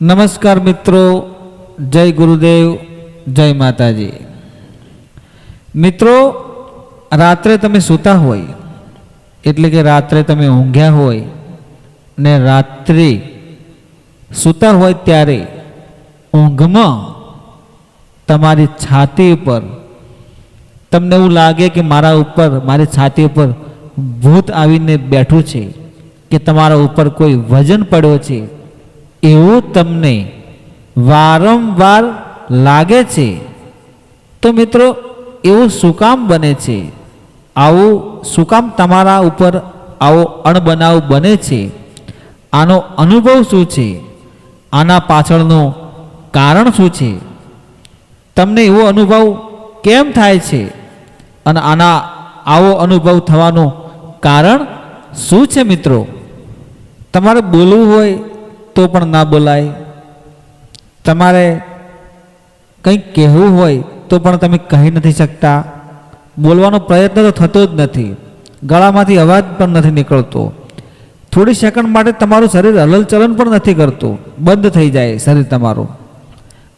નમસ્કાર મિત્રો, જય ગુરુદેવ, જય માતાજી. મિત્રો, રાત્રે તમે સૂતા હોય, એટલે કે રાત્રે તમે ઊંઘ્યા હોય ને રાત્રે સૂતા હોય ત્યારે ઊંઘમાં તમારી છાતી ઉપર તમને એવું લાગે કે મારા ઉપર, મારી છાતી ઉપર ભૂત આવીને બેઠું છે, કે તમારા ઉપર કોઈ વજન પડ્યો છે એવું તમને વારંવાર લાગે છે? તો મિત્રો, એવું શું કામ બને છે? આવું શું કામ તમારા ઉપર આવો અણબનાવ બને છે? આનો અનુભવ શું છે? આના પાછળનું કારણ શું છે? તમને એવો અનુભવ કેમ થાય છે? અને આના આવો અનુભવ થવાનું કારણ શું છે મિત્રો? તમારે બોલવું હોય તો પણ ના બોલાય. તમારે કંઈક કહેવું હોય તો પણ તમે કહી નથી શકતા. બોલવાનો પ્રયત્ન તો થતો જ નથી. ગળામાંથી અવાજ પણ નથી નીકળતો. થોડી સેકન્ડ માટે તમારું શરીર હલનચલન પણ નથી કરતું. બંધ થઈ જાય શરીર તમારું.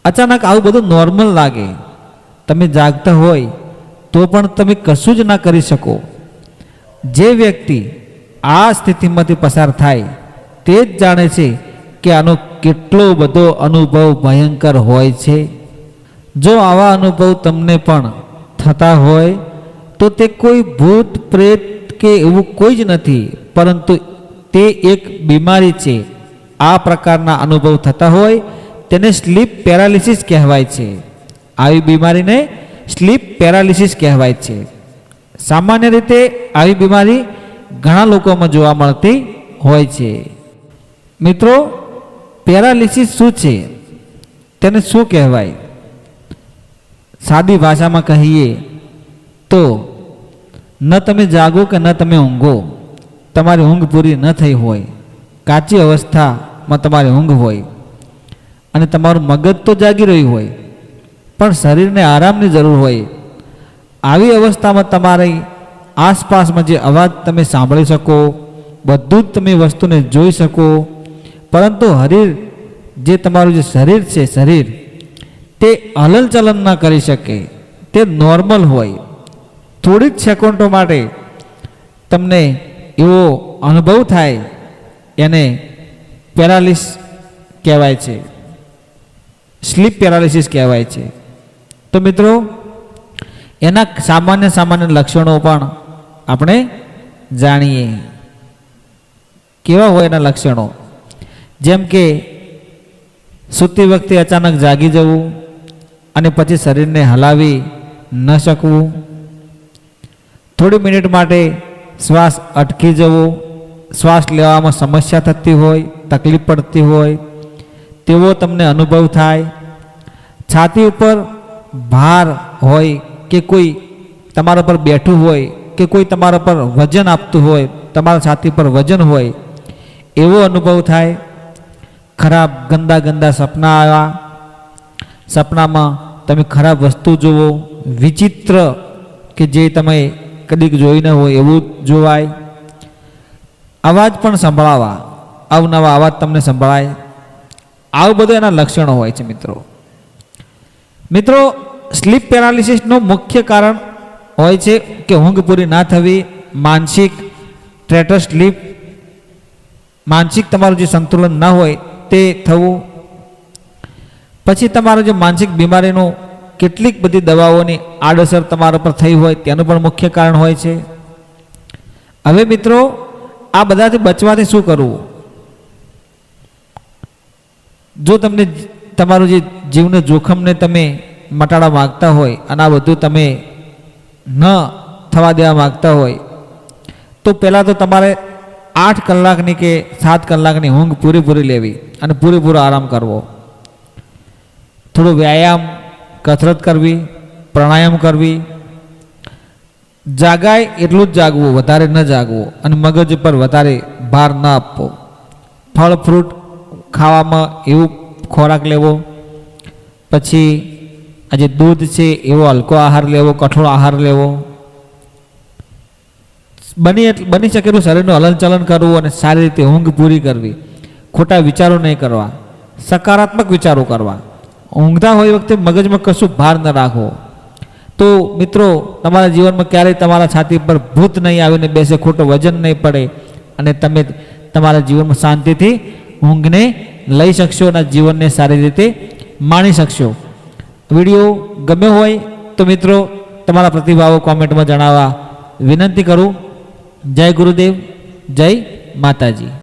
અચાનક આવું બધું નોર્મલ લાગે. તમે જાગતા હોય તો પણ તમે કશું જ ના કરી શકો. જે વ્યક્તિ આ સ્થિતિમાંથી પસાર થાય તે જ જાણે છે કે આનો કેટલો બધો અનુભવ ભયંકર હોય છે? જો આવા અનુભવ તમને પણ થતા હોય, તો તે કોઈ ભૂત, પ્રેત કે એવું કોઈ જ નથી, પરંતુ તે એક બીમારી છે. આ પ્રકારના અનુભવ થતા હોય, તેને સ્લીપ પેરાલિસિસ કહેવાય છે. આવી બીમારીને સ્લીપ પેરાલિસિસ કહેવાય છે. સામાન્ય રીતે આવી બીમારી ઘણા લોકોમાં જોવા મળતી હોય છે. મિત્રો પેરાલિસિસ શું છે? તેને શું કહેવાય? સાદી ભાષામાં કહીએ તો, ન તમે જાગો કે ન તમે ઊંઘો, તમારી ઊંઘ પૂરી ન થઈ હોય. કાચી અવસ્થામાં તમારી ઊંઘ હોય અને તમારું મગજ તો જાગી રહ્યું હોય, પણ શરીરને આરામની જરૂર હોય. આવી અવસ્થામાં તમારી આસપાસમાં જે અવાજ તમે સાંભળી શકો, બધું જ તમે વસ્તુને જોઈ શકો પરંતુ શરીર જે તમારું જે શરીર છે, શરીર, તે હલનચલન ના કરી શકે, તે નોર્મલ હોય. થોડીક સેકન્ડો માટે તમને એવો અનુભવ થાય, એને પેરાલિસ કહેવાય છે. સ્લીપ પેરાલિસિસ કહેવાય છે. તો મિત્રો, એના સામાન્ય સામાન્ય લક્ષણો પણ આપણે જાણીએ. કેવા હોય એના લક્ષણો? જેમ કે સૂતી વખતે અચાનક જાગી જવું અને પછી શરીરને હલાવી ન શકવું. થોડી મિનિટ માટે શ્વાસ અટકી જવો. શ્વાસ લેવામાં સમસ્યા થતી હોય, તકલીફ પડતી હોય, તેવો તમને અનુભવ થાય. છાતી ઉપર ભાર હોય કે કોઈ તમારા પર બેઠું હોય કે કોઈ તમારા પર વજન આપતું હોય, તમારા છાતી પર વજન હોય, એવો અનુભવ થાય. ખરાબ ગંદા ગંદા સપના આવ્યા. સપનામાં તમે ખરાબ વસ્તુ જુઓ. વિચિત્ર કે જે તમે કદીક જોઈ ન હોય એવું જોવાય. અવાજ પણ સંભળાવા. અવનવા અવાજ તમને સંભળાય. આવું બધું એના લક્ષણો હોય છે મિત્રો. મિત્રો સ્લીપ પેરાલિસિસનું મુખ્ય કારણ હોય છે કે ઊંઘ પૂરી ના થવી, માનસિક ટ્રેટર સ્લીપ માનસિક તમારું જે સંતુલન ન હોય તે થવું. પછી તમારું જે માનસિક બીમારીનું કેટલીક બધી દવાઓની આડઅસર તમારા પર થઈ હોય તેનું પણ મુખ્ય કારણ હોય છે. હવે મિત્રો, આ બધાથી બચવાથી શું કરવું? જો તમને તમારું જે જીવને જોખમને તમે મટાડવા માગતા હોય અને આ બધું તમે ન થવા દેવા માગતા હોય, તો પહેલાં તો તમારે આઠ કલાકની કે સાત કલાકની ઊંઘ પૂરેપૂરી લેવી અને પૂરેપૂરો આરામ કરવો. થોડો વ્યાયામ, કસરત કરવી, પ્રાણાયામ કરવી. જાગાય એટલું જ જાગવું, વધારે ન જાગવું અને મગજ પર વધારે ભાર ન આપવો. ફળ, ફ્રૂટ ખાવામાં એવું ખોરાક લેવો. પછી આજે દૂધ છે એવો હલકો આહાર લેવો, કઠોળ આહાર લેવો. બની બની શકે એટલું શરીરનું હલનચલન કરવું અને સારી રીતે ઊંઘ પૂરી કરવી. ખોટા વિચારો નહીં કરવા. સકારાત્મક વિચારો કરવા. ઊંઘતા હોય વખતે મગજમાં કશું ભાર ન રાખવો. તો મિત્રો, તમારા જીવનમાં ક્યારેય તમારા છાતી પર ભૂત નહીં આવીને બેસે, ખોટું વજન નહીં પડે અને તમે તમારા જીવનમાં શાંતિથી ઊંઘને લઈ શકશો અને જીવનને સારી રીતે માણી શકશો. વીડિયો ગમ્યો હોય તો મિત્રો, તમારા પ્રતિભાવો કોમેન્ટમાં જણાવવા વિનંતી કરું. જય ગુરુદેવ જય માતાજી.